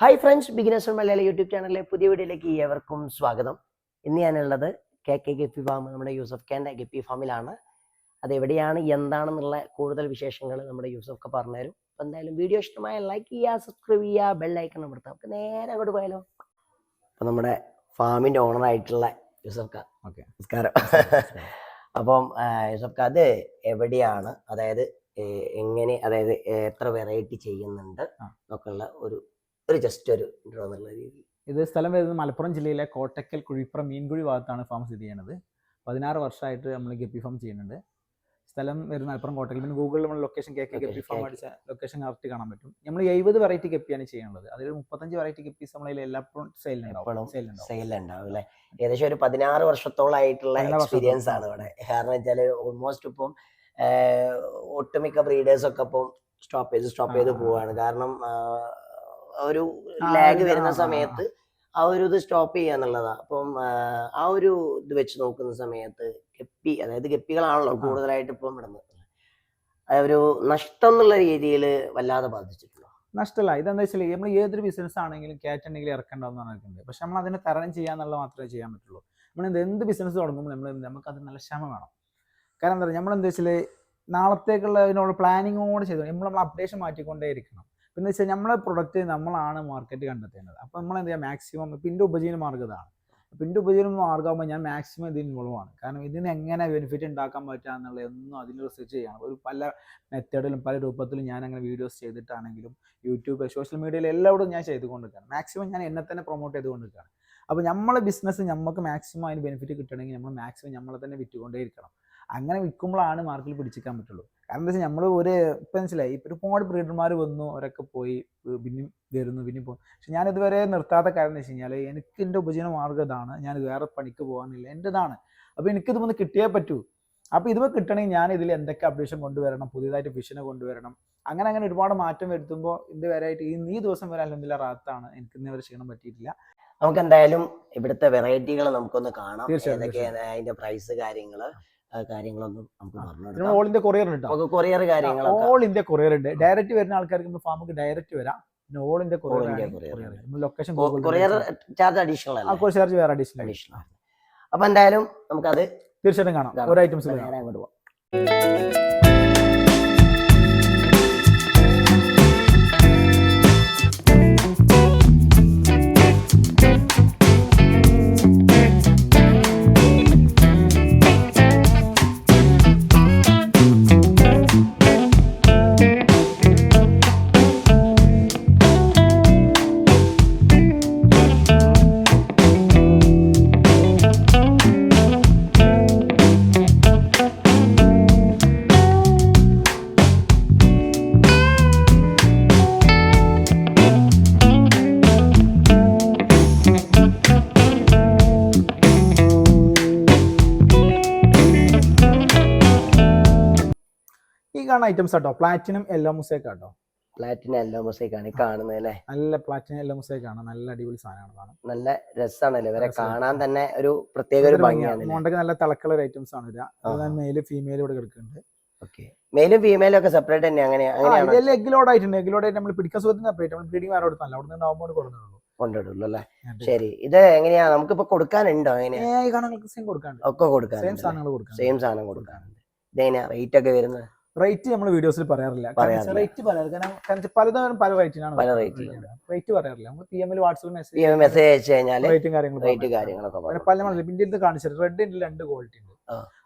Hi friends beginners Malayali YouTube ചാനലിലെ പുതിയ വീഡിയോയിലേക്ക് ഏവർക്കും സ്വാഗതം. ഇന്ന് ഞാനുള്ളത് കെ കെ ഗപ്പി ഫാം നമ്മുടെ യൂസഫ് കെന്റെ ഗപ്പി ഫാമിലാണ് അത് എവിടെയാണ് എന്താണെന്നുള്ള കൂടുതൽ വിശേഷങ്ങൾ നമ്മുടെ യൂസഫ് ഒക്കെ പറഞ്ഞുതരും. അപ്പം എന്തായാലും വീഡിയോ ഇഷ്ടമായ ലൈക്ക് ചെയ്യുക സബ്സ്ക്രൈബ് ചെയ്യുക ബെല്ലൈക്കൺ അമർത്താം നമുക്ക് നേരെ അങ്ങോട്ട് പോയാലോ? അപ്പം നമ്മുടെ ഫാമിന്റെ ഓണറായിട്ടുള്ള യൂസഫ് ഖ ഓക്കെ. നമസ്കാരം. അപ്പം യൂസഫ് ഖ അത് എവിടെയാണ് അതായത് എങ്ങനെ അതായത് എത്ര വെറൈറ്റി ചെയ്യുന്നുണ്ട്. എന്നൊക്കെയുള്ള ഒരു ഒരു ജസ്റ്റ് ഒരു intro എന്നുള്ള രീതിയിൽ. ഇത് സ്ഥലം വരുന്നത് മലപ്പുറം ജില്ലയിലെ കോട്ടക്കൽ കുഴിപ്പുറം മീൻകുഴി ഭാഗത്താണ് ഫാം സ്ഥിതി ചെയ്യുന്നത്. പതിനാറ് വർഷമായിട്ട് നമ്മൾ ഗപ്പി ഫാം ചെയ്യുന്നുണ്ട്. സ്ഥലം വരുന്ന മലപ്പുറം കോട്ടക്കൽ. പിന്നെ ഗൂഗിളിൽ നമ്മൾ ലൊക്കേഷൻ കേക്ക് ഗപ്പി ഫാം. അടിച്ച ലൊക്കേഷൻ കറക്റ്റ് കാണാൻ പറ്റും. നമ്മൾ എഴുപത് വെറൈറ്റി ഗപ്പിയാണ് ചെയ്യുന്നത്. അതിൽ മുപ്പത്തഞ്ച് വെറൈറ്റി ഗപ്പീസ് നമ്മളതിൽ എല്ലാപ്പോഴും സെയിലുണ്ടാവും സെയിലുണ്ടാവും അല്ലെ? ഏകദേശം ഒരു പതിനാറ് വർഷത്തോളായിട്ടുള്ള എക്സ്പീരിയൻസ് ആണ് ഇവിടെ. കാരണം വെച്ചാൽ ഓൾമോസ്റ്റ് ഇപ്പം ഒട്ടുമിക്ക ബ്രീഡേഴ്സ് ഒക്കെ ഇപ്പം സ്റ്റോപ്പ് ചെയ്ത് സ്റ്റോപ്പ് ചെയ്ത് പോവാണ്. കാരണം ഒരു ലാഗ് വരുന്ന. സമയത്ത് ആ ഒരു ഇത് സ്റ്റോപ്പ് ചെയ്യുക എന്നുള്ളതാണ് അപ്പം ആ ഒരു ഇത് വെച്ച് നോക്കുന്ന സമയത്ത് ഗപ്പി അതായത് ഗപ്പികളാണല്ലോ കൂടുതലായിട്ട് ഇപ്പം ഇടുന്നത്. ഒരു നഷ്ടം എന്നുള്ള രീതിയിൽ വല്ലാതെ ബാധിച്ചിട്ടുള്ളൂ നഷ്ടമല്ല ഇതെന്താ വെച്ചാൽ നമ്മൾ ഏതൊരു ബിസിനസ് ആണെങ്കിലും ക്യാറ്റ് ഉണ്ടെങ്കിൽ ഇറക്കേണ്ടതെന്ന് പറഞ്ഞിട്ടുണ്ട് പക്ഷെ നമ്മൾ അതിനെ തരണം ചെയ്യാന്നുള്ളത് മാത്രമേ ചെയ്യാൻ പറ്റുള്ളൂ. നമ്മൾ എന്ത് എന്ത് ബിസിനസ് തുടങ്ങുമ്പോൾ നമ്മൾ നമുക്ക് അത് നല്ല ക്ഷമ വേണം. കാരണം എന്താ പറയുക നമ്മൾ എന്താ വെച്ചാൽ നാളത്തേക്കുള്ള അതിനോട് പ്ലാനിങ്ങോട് ചെയ്തു നമ്മൾ നമ്മൾ അപ്ഡേഷൻ മാറ്റിക്കൊണ്ടേ ഇരിക്കണം പിന്നെ വെച്ചാൽ നമ്മളെ പ്രൊഡക്റ്റ് നമ്മളാണ് മാർക്കറ്റ് കണ്ടെത്തേണ്ടത്. അപ്പോൾ നമ്മൾ എന്താ ചെയ്യുക മാക്സിമം ഇപ്പം എന്റെ ഉപജീവന മാർഗം ഇതാണ്. ഉപജീവന മാർഗമാകുമ്പോൾ ഞാൻ മാക്സിമം ഇതിൽ ഇൻവോൾവ് ആണ്. കാരണം ഇതിന് എങ്ങനെ ബെനിഫിറ്റ് ഉണ്ടാക്കാൻ പറ്റുക എന്നുള്ള ഒന്നും അതിന് റിസർച്ച് ചെയ്യണം. ഒരു പല മെത്തേഡിലും പല രൂപത്തിലും ഞാൻ അങ്ങനെ വീഡിയോസ് ചെയ്തിട്ടാണെങ്കിലും യൂട്യൂബ് സോഷ്യൽ മീഡിയയിൽ എല്ലായിടും ഞാൻ ചെയ്തുകൊണ്ടിരിക്കുകയാണ് മാക്സിമം ഞാൻ എന്നെ തന്നെ പ്രൊമോട്ട് ചെയ്തുകൊണ്ടിരിക്കുകയാണ് അപ്പോൾ നമ്മളെ ബിസിനസ് നമുക്ക് മാക്സിമം അതിന് ബെനിഫിറ്റ് കിട്ടണമെങ്കിൽ നമ്മൾ മാക്സിമം നമ്മളെ തന്നെ വിറ്റുകൊണ്ടേ ഇരിക്കണം അങ്ങനെ വിൽക്കുമ്പോഴാണ് മാർക്കറ്റിൽ പിടിച്ചിരിക്കാൻ പറ്റുള്ളൂ. കാരണം എന്താ വെച്ചാൽ നമ്മൾ ഒരു ഇപ്പം മനസ്സിലായി. ഇപ്പം ഒരുപാട് ബ്രീഡർമാർ വന്നു അവരൊക്കെ പോയി പിന്നെ വരുന്നു പിന്നെ പോകും പക്ഷെ ഞാൻ ഇതുവരെ നിർത്താത്ത കാര്യം എന്ന് വെച്ച് കഴിഞ്ഞാൽ എനിക്ക് എന്റെ ഉപജീവന മാർഗം ഇതാണ്. ഞാൻ വേറെ പണിക്ക് പോകാനില്ല. എന്റെതാണ് അപ്പോൾ എനിക്കിത് വന്ന് കിട്ടിയേ പറ്റൂ. അപ്പോൾ ഇതുമ്പോൾ കിട്ടണമെങ്കിൽ ഞാൻ ഇതിൽ എന്തൊക്കെ അപ്ഡേഷൻ കൊണ്ടുവരണം പുതിയതായിട്ട് വിഷനെ കൊണ്ടുവരണം അങ്ങനെ അങ്ങനെ ഒരുപാട് മാറ്റം വരുത്തുമ്പോൾ ഇത് വരെയായിട്ട് ഈ ഈ ദിവസം വരെ അല്ലെങ്കിൽ റാത്താണ്. എനിക്ക് ഇന്ന് വരെ ചെയ്യണം പറ്റിയിട്ടില്ല. നമുക്ക് എന്തായാലും ഇവിടുത്തെ വെറൈറ്റികൾ നമുക്കൊന്ന് കാണാം. അതിന്റെ പ്രൈസ് കാര്യങ്ങൾ. കാര്യങ്ങളൊന്നും നമുക്ക് ഓൾ ഇന്ത്യ കൊറിയർ ഉണ്ട് കൊറിയർ കാര്യങ്ങളൊക്കെ. ഓൾ ഇന്ത്യ കൊറിയർ ഉണ്ട്. ഡയറക്റ്റ് വരുന്ന ആൾക്കാർക്ക് നമ്മൾ ഫാമിക്ക് ഡയറക്റ്റ് വരാം. പിന്നെ all India courier. Location courier charge additional ആ അല്ലേ ചാർജ് വേറെ അഡീഷണൽ അഡീഷണൽ അപ്പൊ എന്തായാലും നമുക്കത് തീർച്ചയായിട്ടും കാണാം. ഓരോ ഐറ്റംസ് അങ്ങോട്ട് പോവാം. ഐറ്റംസ് കേട്ടോ പ്ലാറ്റിനം എല്ലോ മുസേക്ക് കേട്ടോ പ്ലാറ്റിന എല്ലോ മുസേക്ക് ആണ് കാണുന്നത് അല്ലേ നല്ല പ്ലാറ്റിനം എല്ലോ മുസേക്ക് ആണ്. നല്ല അടിപൊളി സാധനമാണ് നല്ല രസമാണല്ലേ? ഇവരെ കാണാൻ തന്നെ ഒരു പ്രത്യേക ഒരു ഭംഗിയാണ് മോണ്ടൊക്കെ നല്ല തിളക്കുള്ള ഐറ്റംസ് ആണ് വരിക മെയിൽ ഫീമെയിൽ ഇവിടെ കിടക്കുന്നുണ്ട്. മെയിലും ഫീമെയിലും ഒക്കെ സെപ്പറേറ്റ് തന്നെ? അങ്ങനെ ഇതെല്ലാം എഗ്ലോഡ് ആയിട്ടുണ്ട്. എഗ്ലോഡ് ആയിട്ട് നമ്മൾ പിടിക്കാൻ സുഖത്തിന് സെപ്പറേറ്റ് നമ്മൾ ബ്രീഡിംഗ് വേറെ കൊടുത്തല്ല അവിടെ നിന്ന് നവംബർ കൊടുക്കുന്നുള്ളൂ അല്ലേ? ശരി. ഇത് എങ്ങനെയാ? നമുക്കിപ്പോ കൊടുക്കാനുണ്ടോ? എങ്ങനെയാ? സെയിം ഒക്കെ സെയിം കൊടുക്കാനുണ്ട് സാധനങ്ങൾ കൊടുക്കാൻ സെയിം സാധനം കൊടുക്കാനുണ്ട്. ഇതെങ്ങനെയാ? റേറ്റ് ഒക്കെ വരുന്നത്? റേറ്റ് നമ്മൾ വീഡിയോസിൽ പറയാറില്ല. റേറ്റ് പറയാറില്ല. കാരണം പലതരം പല റേറ്റിനാണ് പല റേറ്റിലാണ്. റേറ്റ് പറയാറില്ല. നമ്മൾ പി എമ്മിൽ വാട്സപ്പിൽ മെസ്സേജ് മെസ്സേജ് അയച്ചു കഴിഞ്ഞാൽ റേറ്റും കാര്യങ്ങളും റേറ്റ്. കാര്യങ്ങളൊക്കെ പിന്നെ. പല മോഡൽ ഇന്ത്യയിൽ കാണിച്ചത് റെഡിന്റെ രണ്ട് ക്വാളിറ്റി ഉണ്ട്.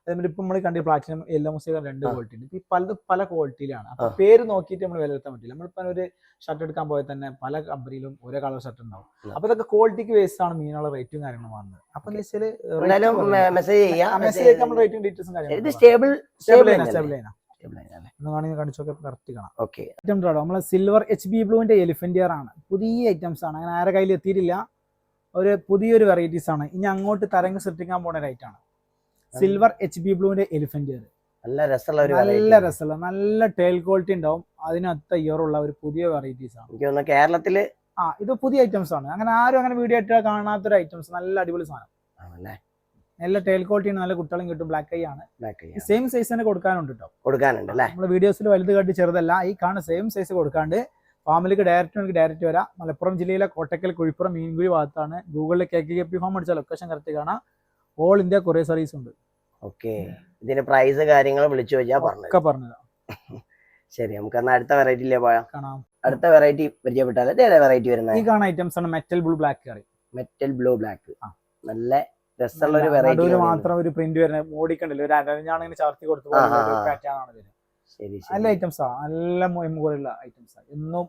അതേപോലെ ഇപ്പൊ നമ്മൾ കണ്ടി പ്ലാറ്റിനം എല്ലോ മുസ്ലിം രണ്ട് ക്വാളിറ്റി ഉണ്ട്. ഇപ്പൊ ഈ പലത് പല ക്വാളിറ്റിയിലാണ് അപ്പൊ പേര് നോക്കിയിട്ട് നമ്മൾ വിലയിരുത്താൻ പറ്റില്ല. നമ്മളിപ്പോ ഒരു ഷർട്ട് എടുക്കാൻ പോയാൽ തന്നെ പല കമ്പനിയിലും ഒരേ കളർ ഷർട്ട് ഉണ്ടാവും. അപ്പൊ ഇതൊക്കെ ക്വാളിറ്റിക്ക് ബേസ് ആണ് മീനുള്ള റേറ്റും കാര്യങ്ങളും വന്നത് അപ്പൊ എന്തായാലും മെസ്സേജ് ചെയ്യാം. മെസ്സേജ് നമ്മൾ റേറ്റും ഡീറ്റെയിൽസും ഇത് കാര്യങ്ങളും സ്റ്റേബിൾ സ്റ്റേബിൾ സ്റ്റേബിൾ ചെയ്യണം സ്റ്റേബിൾ അല്ലേ എന്ന് വേണമെങ്കിൽ കാണിച്ചൊക്കെ കറക്റ്റ് കാണാം. ഓക്കെ ഐറ്റം ഉണ്ടോ നമ്മളെ സിൽവർ എച്ച് ബി ബ്ലൂവിന്റെ എലിഫന്റ് ഇയർ ആണ്. പുതിയ ഐറ്റംസ് ആണ്. അങ്ങനെ ആരെ കയ്യിൽ എത്തിയിട്ടില്ല. ഒരു പുതിയൊരു വെറൈറ്റീസ് ആണ്. ഇനി അങ്ങോട്ട് തരംഗ് സൃഷ്ടിക്കാൻ പോണ ഒരു ആണ്. സിൽവർ എച്ച് ബി ബ്ലൂവിന്റെ എലിഫന്റ് ഇയർ നല്ല രസമുള്ള ഒരു നല്ല രസമുള്ള നല്ല ടേൽ ക്വാളിറ്റി ഉണ്ടാവും. അതിനൊത്ത ഇയർ ഉള്ള ഒരു പുതിയ വെറൈറ്റീസ് ആണ്. കേരളത്തിൽ ആ ഇത് പുതിയ ഐറ്റംസ് ആണ്. അങ്ങനെ ആരും അങ്ങനെ വീഡിയോ ആയിട്ട് കാണാത്തൊരു ഐറ്റംസ് നല്ല അടിപൊളി സാധനം. ആണല്ലേ? നല്ല ടേൽ ക്വാളിറ്റി നല്ല കുട്ടികളും കിട്ടും ബ്ലാക്ക് ഐ ആണ്. സെയിം സൈസ് തന്നെ കൊടുക്കാനുണ്ട് കേട്ടോ കൊടുക്കാനുണ്ട് അല്ലേ? നമ്മൾ വീഡിയോസിൽ വലുത് കണ്ടി ചെറുതല്ല ഈ കാണുന്ന സെയിം സൈസ് കൊടുക്കാണ്ട് ഫാമിലിക്ക് ഡയറക്റ്റ് വേണമെങ്കിൽ ഡയറക്റ്റ് വരാം. മലപ്പുറം ജില്ലയിലെ കോട്ടക്കൽ കുഴിപ്പുറം മീൻകുഴി ഭാഗത്താണ്. ഗൂഗിളിൽ കെ കെ പി ഫോം അടിച്ച ലൊക്കേഷൻ കറക്റ്റ് കാണാം. ഓൾ ഇന്ത്യ കൊറിയർ സർവീസ് ഉണ്ട്. ഓക്കെ ഇതിന്റെ പ്രൈസ് കാര്യങ്ങൾ വിളിച്ചു വെച്ചാൽ പറഞ്ഞു ഒക്കെ പറഞ്ഞത്. ശരി നമുക്ക് എന്നാൽ അടുത്ത വെറൈറ്റിയിലേ പോയാം. കാണാം. അടുത്ത വെറൈറ്റി പരിചയപ്പെട്ടാൽ വെറൈറ്റി വരുന്നത്? ഈ കാണാൻ ഐറ്റംസ് ആണ് മെറ്റൽ ബ്ലൂ ബ്ലാക്ക് കറി. Metal blue black. നല്ല രസമുള്ള ഒരു വെറൈറ്റി മാത്രം ഒരു പ്രിന്റ് വരുന്നത് മോടിക്കണ്ടല്ലോ ഒരു അരഞ്ഞാണ് ഇങ്ങനെ ചാർത്തി കൊടുത്തു ആണ് ശരി നല്ല ഐറ്റംസ് നല്ല മുകളിലുള്ള ഐറ്റംസ് ആണ് എന്നും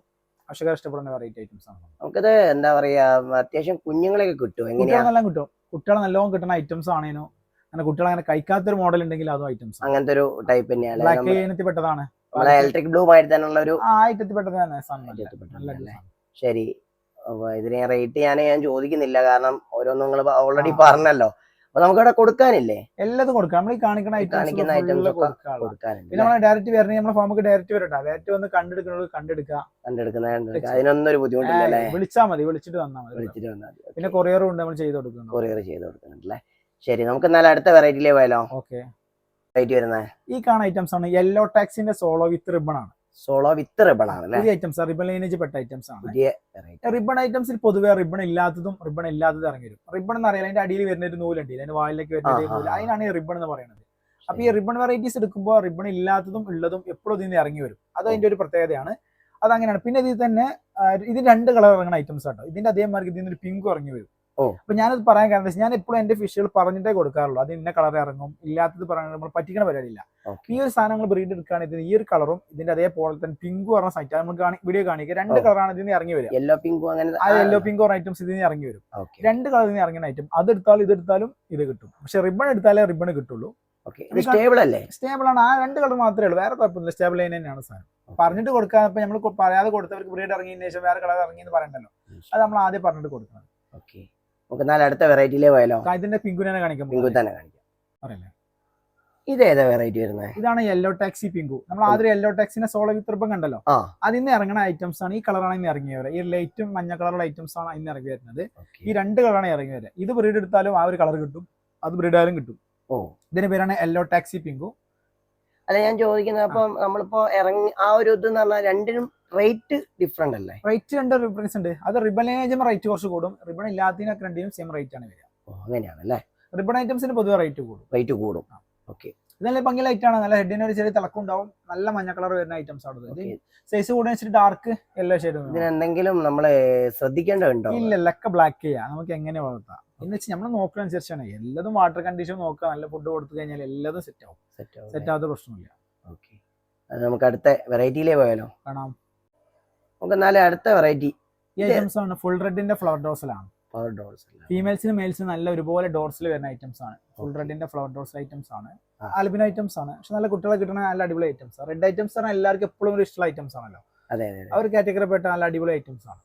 കർഷകർ ഇഷ്ടപ്പെടുന്ന വെറൈറ്റി ഐറ്റംസ് ആണ്. നമുക്കത് എന്താ പറയാ അത്യാവശ്യം കുഞ്ഞുങ്ങളെയൊക്കെ കിട്ടും. എങ്ങനെയാണെല്ലാം കിട്ടും. കുട്ടികളെ നല്ലോണം കിട്ടുന്ന ഐറ്റംസ് ആണേനോ. അങ്ങനെ കുട്ടികൾ അങ്ങനെ കഴിക്കാത്തൊരു മോഡൽ ഉണ്ടെങ്കിൽ അതും ഐറ്റംസ് അങ്ങനത്തെ ഒരു ടൈപ്പ് തന്നെയാണ് ഇനത്തിൽ പെട്ടതാണ്. ഇലക്ട്രിക് ബ്ലൂ ആയിട്ട് തന്നെയുള്ള ഒരു ആ ഐറ്റത്തിൽ പെട്ടത് നല്ല-? ശരി. അപ്പൊ ഇതിനെ റേറ്റ് ഞാൻ ഞാൻ ചോദിക്കുന്നില്ല. കാരണം ഓരോന്നും നിങ്ങൾ ഓൾറെഡി. പറഞ്ഞല്ലോ. അപ്പൊ നമുക്കിവിടെ കൊടുക്കാനില്ലേ? എല്ലാതും കൊടുക്കാം. നമ്മൾ ഈ കാണിക്കുന്ന കാണിക്കുന്ന ഐറ്റംസ് കൊടുക്കാനുണ്ട് പിന്നെ നമ്മൾ ഡയറക്റ്റ് വരണേ നമ്മളെ ഫോമൊക്കെ ഡയറക്റ്റ് വരട്ടെ. ഡയറക്റ്റ് വന്ന് കണ്ടെടുക്കുന്നത് കണ്ടെടുക്കാം. കണ്ടെടുക്കുന്ന. അതിനൊന്നും ഒരു ബുദ്ധിമുട്ടില്ലല്ലേ? വിളിച്ചാൽ മതി. വിളിച്ചിട്ട് വന്നാൽ മതി. വിളിച്ചിട്ട് വന്നാൽ മതി. പിന്നെ കൊറിയറും ഉണ്ട് നമ്മൾ ചെയ്ത് കൊടുക്കുന്നത്. കൊറിയർ ചെയ്ത് കൊടുക്കുന്നുണ്ടല്ലേ? ശരി നമുക്ക് എന്നാൽ അടുത്ത വെറൈറ്റിയിലേ പോയാലോ? ഓക്കെ. വെറൈറ്റി വരുന്നത് ഈ കാണുന്ന ഐറ്റംസ് ആണ് യെല്ലോ ടാക്സിന്റെ സോളോ വിത്ത് റിബൺ ആണ്. സോളോ വിത്ത് റിബൺ ആണ് അല്ലേ? പുതിയ ഐറ്റംസ് റിബൺ ലൈനേജ് പെട്ട ഐറ്റംസ് ആണ്. പുതിയ വെറൈറ്റി റിബൺ ഐറ്റംസിൽ പൊതുവെ റിബൺ ഇല്ലാത്തതും റിബൺ ഇല്ലാത്തതും ഇറങ്ങി വരും. റിബൺ എന്ന് അറിയാം അതിന്റെ അടിയിൽ വരുന്ന ഒരു നൂലുണ്ട് അതിന്റെ വായിലേക്ക് വരുന്ന ഒരു നൂൽ. അതിനാണ് ഈ റിബൺ എന്ന് പറയുന്നത്. അപ്പൊ ഈ റിബൺ വെറൈറ്റീസ് എടുക്കുമ്പോൾ റിബൺ ഇല്ലാത്തതും ഉള്ളതും എപ്പോഴും ഇതിൽ നിന്ന് ഇറങ്ങി വരും. അത് അതിന്റെ ഒരു പ്രത്യേകതയാണ്. അത് അങ്ങനെയാണ്. പിന്നെ ഇതിൽ തന്നെ ഇത് രണ്ട് കളർ ഇറങ്ങുന്ന ഐറ്റംസ് ആട്ടോ. ഇതിന്റെ അതേമാതിരി ഇതിൽ നിന്ന് ഒരു പിങ്ക് ഇറങ്ങി വരും. അപ്പൊ ഞാനത് പറയാൻ കാരണം ഞാൻ എപ്പോഴും എന്റെ ഫിഷുകൾ പറഞ്ഞിട്ടേ കൊടുക്കാറുള്ളൂ. അത് ഇന്ന കളർ ഇറങ്ങും ഇല്ലാത്തത് പറയാൻ നമ്മൾ പറ്റിക്കണ പരിപാടിയില്ല. ഈ ഒരു സാധനങ്ങൾ ബ്രീഡ് എടുക്കുകയാണെങ്കിൽ ഈ ഒരു കളറും ഇതിന്റെ അതേപോലെ തന്നെ പിങ്ക് പറഞ്ഞ സൈറ്റ് നമ്മൾ വീഡിയോ കാണിക്കുക. രണ്ട് കളറാണ് ഇതിന് ഇറങ്ങി വരിക. യെല്ലോ പിങ്കും അങ്ങനെ ആ യെല്ലോ പിങ്ക് പറഞ്ഞ ഐറ്റംസ് ഇതിന് ഇറങ്ങി വരും. രണ്ട് കളർ ഇതിന് ഇറങ്ങുന്ന ഐറ്റം അത് എടുത്താലും ഇത് എടുത്താലും ഇത് കിട്ടും. പക്ഷെ റിബൺ എടുത്താലേ റിബൺ കിട്ടുള്ളൂ. സ്റ്റേബിൾ അല്ലേ? സ്റ്റേബിൾ ആണ്. ആ രണ്ട് കളർ മാത്രമേ ഉള്ളൂ. വേറെ കുഴപ്പമില്ല സ്റ്റേബിൾ ലൈൻ തന്നെയാണ് സാധനം. പറഞ്ഞിട്ട് കൊടുക്കാൻ ഇപ്പൊ നമ്മൾ പറയാതെ കൊടുത്തവർക്ക് ബ്രീഡ് ഇറങ്ങിയതിന് ശേഷം വേറെ കളർ ഇറങ്ങി എന്ന് പറയണ്ടല്ലോ അത് നമ്മൾ ആദ്യം പറഞ്ഞിട്ട് കൊടുക്കണം. ഓക്കെ. നമുക്ക് എന്നാൽ അടുത്ത വെറൈറ്റിയിലേ പോയാലോ? ഇതിന്റെ പിങ്കുനെ കാണിക്കാം പിങ്കു തന്നെ കാണിക്കാം. ഇത് ഏതാ വെറൈറ്റി വരുന്നത് ഇതാണ് യെല്ലോ ടാക്സി പിങ്കു. നമ്മൾ ആദ്യം യെല്ലോ ടാക്സിന്റെ സോളോ വിത്രപ്പം കണ്ടല്ലോ. അതിന്ന് ഇറങ്ങുന്ന ഐറ്റംസ് ആണ് ഈ കളറാണ് ഇന്ന് ഇറങ്ങി വരിക. ഈ ലൈറ്റും മഞ്ഞ കളറുള്ള ഐറ്റംസ് ആണ് ഇന്ന് ഇറങ്ങി വരുന്നത്. ഈ രണ്ട് കളറാണ് ഇറങ്ങി വരുന്നത് ഇത് ബ്രീഡ് എടുത്താലും ആ ഒരു കളർ കിട്ടും. അത് ബ്രീഡ് ആയാലും കിട്ടും. ഓ. ഇതിന്റെ പേരാണ് യെല്ലോ ടാക്സി പിങ്കു. അല്ല ഞാൻ ചോദിക്കുന്നത്. അപ്പം നമ്മളിപ്പോ ഇറങ്ങി ആ ഒരു ഇത് എന്ന് പറഞ്ഞാൽ രണ്ടിനും റേറ്റ് ഡിഫറെന്റ് അല്ലേ? റേറ്റ് രണ്ട് ഡിഫറൻസ് ഉണ്ട്. അത് റിബൺ ഐറ്റം റേറ്റ് കുറച്ച് കൂടും. റിബൺ ഇല്ലാത്തതിനൊക്കെ രണ്ടിനും സെയിം റേറ്റ് ആണ് വരിക. ഓ അങ്ങനെയാണ് അല്ലേ റിബൺ ഐറ്റംസിന് പൊതുവെ റേറ്റ് കൂടും. റേറ്റ് കൂടും. ഓക്കെ ഇതല്ല ഭംഗി ലൈറ്റ് ആണ്. നല്ല ഹെഡിന് ഒരു ചെറിയ തിളക്കം ഉണ്ടാവും. നല്ല മഞ്ഞ കളർ വരുന്ന ഐറ്റംസ് ആണ് സൈസ് വെച്ചിട്ട് ഡാർക്ക് യെല്ലോ ഷെയ്ഡ് ഇതിനെന്തെങ്കിലും നമ്മൾ ശ്രദ്ധിക്കേണ്ടതുണ്ടോ? ഇല്ല ലക്ക ബ്ലാക്ക് ചെയ്യാം നമുക്ക് എങ്ങനെ വളർത്താം? എന്ന് വെച്ചാൽ നമ്മൾ നോക്കുന്ന അനുസരിച്ചാണ്. എല്ലാതും വാട്ടർ കണ്ടീഷൻ നോക്കുക നല്ല ഫുഡ് കൊടുത്തു കഴിഞ്ഞാൽ എല്ലാതും സെറ്റ് ആവും. സെറ്റ് സെറ്റ് ആവാത്ത പ്രശ്നമില്ല. ഓക്കെ നമുക്ക് അടുത്ത വെറൈറ്റിയിലേ പോയാലോ? കാണാം. നമുക്ക് എന്നാലും അടുത്ത വെറൈറ്റി ഈ ഐറ്റംസ് ആണ്. ഫുൾ റെഡിന്റെ ഫ്ലവർ ഡോസിലാണ് ഫ്ലവർ ഡോൾസ് ഫീമെയിൽസിനും മെയിൽസിനും നല്ല ഒരുപോലെ ഡോർസിൽ വരുന്ന ഐറ്റംസ് ആണ്. ഫുൾ റെഡിന്റെ ഫ്ലവർ ഡോർസ് ഐറ്റംസ് ആണ്. ആൽബിൻ ഐറ്റംസ് ആണ്. പക്ഷെ നല്ല കുട്ടികളെ കിട്ടുന്ന നല്ല അടിപൊളി ഐറ്റംസ് ആണ്. റെഡ് ഐറ്റംസ് ആണ് എല്ലാവർക്കും എപ്പോഴും ഒരു ഇഷ്ടമുള്ള ഐറ്റംസ് ആണല്ലോ. അതെ അതെ അവർ ആ കാറ്റഗറി പെട്ട നല്ല അടിപൊളി ഐറ്റംസ് ആണ്.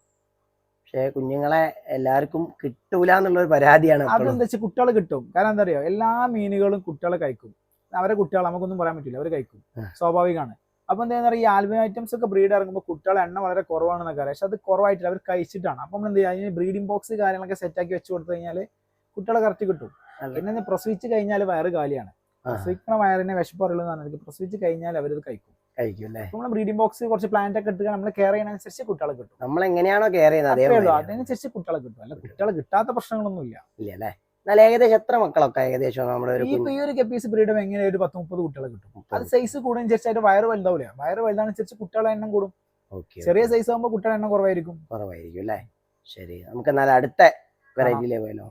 പക്ഷെ കുഞ്ഞുങ്ങളെ എല്ലാവർക്കും കിട്ടൂല എന്നുള്ള ഒരു പരാതിയാണ്. അതെന്താ വെച്ചാൽ കുട്ടികൾ കിട്ടും. കാരണം എന്താ പറയുക എല്ലാ മീനുകളും കുട്ടികളെ കഴിക്കും. അവരെ കുട്ടികൾ നമുക്കൊന്നും പറയാൻ പറ്റില്ല. അവർ കഴിക്കും. സ്വാഭാവികമാണ്. അപ്പൊ എന്താ പറയുക ഈ ആൽബം ഐറ്റംസ് ഒക്കെ ബ്രീഡ് ഇറങ്ങുമ്പോൾ കുട്ടികളെ എണ്ണ വളരെ കുറവാണെന്നൊക്കെ അറിയാം പക്ഷെ അത് കുറവായിട്ടില്ല. അവർ കഴിച്ചിട്ടാണ്. അപ്പം നമ്മൾ എന്ത് ചെയ്യുക? അതിന് ബ്രീഡിംഗ് ബോക്സ് കാര്യങ്ങളൊക്കെ സെറ്റ് ആക്കി വെച്ച് കൊടുത്തു കഴിഞ്ഞാൽ കുട്ടികളെ കറക്റ്റ് കിട്ടും. പിന്നെ പ്രസവിച്ച് കഴിഞ്ഞാൽ വയറ് കാലിയാണ്. പ്രസവിക്കണ പ്രസവിക്കുന്ന വയറിനെ വിശപ്പ് എന്ന് എന്നാണ് പ്രസവിച്ച് കഴിഞ്ഞാൽ അവരത് കഴിക്കും. കഴിക്കും അല്ലേ? നമ്മൾ ബ്രീഡിംഗ് ബോക്സ് കുറച്ച് പ്ലാന്റ് ഒക്കെ എടുക്കുക നമ്മൾ കെയർ ചെയ്യുന്നതനുസരിച്ച് കുട്ടികളെ കിട്ടും. നമ്മൾ എങ്ങനെയാണോ കെയർ ചെയ്യുന്നത് അത്രേ ഉള്ളൂ. അതേ അതിനനുസരിച്ച് കുട്ടികളെ കിട്ടും. അല്ല കുട്ടികളെ കിട്ടാത്ത പ്രശ്നങ്ങളൊന്നും ഇല്ല ഇല്ല അല്ലേ? എന്നാൽ ഏകദേശം എത്ര മക്കളൊക്കെ? ഏകദേശം നമ്മുടെ ഒരു ഈ ഒരു കെപ്പീസ് ബ്രീഡും എങ്ങനെ ഒരു പത്ത് മുപ്പത് കുട്ടികളെ കിട്ടും? അത് സൈസ് കൂടുന്നതനുസരിച്ച് വയറ് വലുതാവില്ല വയറ് വലുതാനുസരിച്ച് കുട്ടികളെ എണ്ണം കൂടും. ചെറിയ സൈസ് ആകുമ്പോൾ കുട്ടികളുടെ എണ്ണം കുറവായിരിക്കും. കുറവായിരിക്കും അല്ലേ? ശരി. നമുക്ക് എന്നാൽ അടുത്ത വെറൈറ്റിയിലേ പോയാലോ.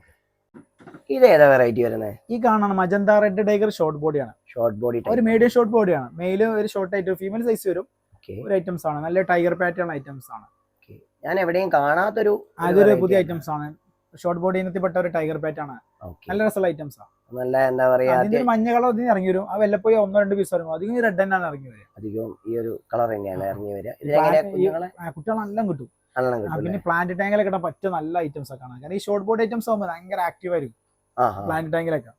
ഇത് ഏതാ വെറൈറ്റി വരുന്നത് ഈ കാണാണ് മജന്ത റെഡ് ടൈഗർ ഷോർട്ട് ബോഡിയാണ് ഷോർട്ട് ബോഡി ഒരു മീഡിയം ഷോർട്ട് ബോഡിയാണ് മെയിൽ ഒരു ഷോർട്ട് ആയിട്ട് ഫീമെയിൽ സൈസ് വരും. ഒരു ഐറ്റംസ് ആണ്. നല്ല ടൈഗർ പാറ്റേൺ ഐറ്റംസ് ആണ്. ഞാൻ എവിടെയും കാണാത്തൊരു അതൊരു പുതിയ ഐറ്റംസ് ആണ്. ഷോർട്ട് ബോഡി ഇനത്തിൽപ്പെട്ട ഒരു ടൈഗർ പാറ്റേൺ ആണ്. നല്ല രസമുള്ള ഐറ്റംസ് ആണ് നല്ല എന്താ പറയാ അതിന്റെ മഞ്ഞ കളർ ഇതിന് ഇറങ്ങി വരും. ആ വല്ലപ്പോയി ഒന്നോ രണ്ട് പീസ് ഇറങ്ങും അധികം റെഡ് തന്നെയാണ് ഇറങ്ങി വരിക. അധികം ഈ ഒരു കളർ തന്നെയാണ് ഇറങ്ങി വരിക. നല്ല കിട്ടും. പിന്നെ പ്ലാന്റ് ടാങ്കിലൊക്കെ പറ്റിയ നല്ല ഐറ്റംസ് ഒക്കെ ആണ് കാരണം ഈ ഷോർട്ട് ബോർഡ് ഐറ്റംസ് ആകുമ്പോൾ ഭയങ്കര ആക്റ്റീവ് ആയിരിക്കും. പ്ലാന്റ് ടാങ്കിലൊക്കെ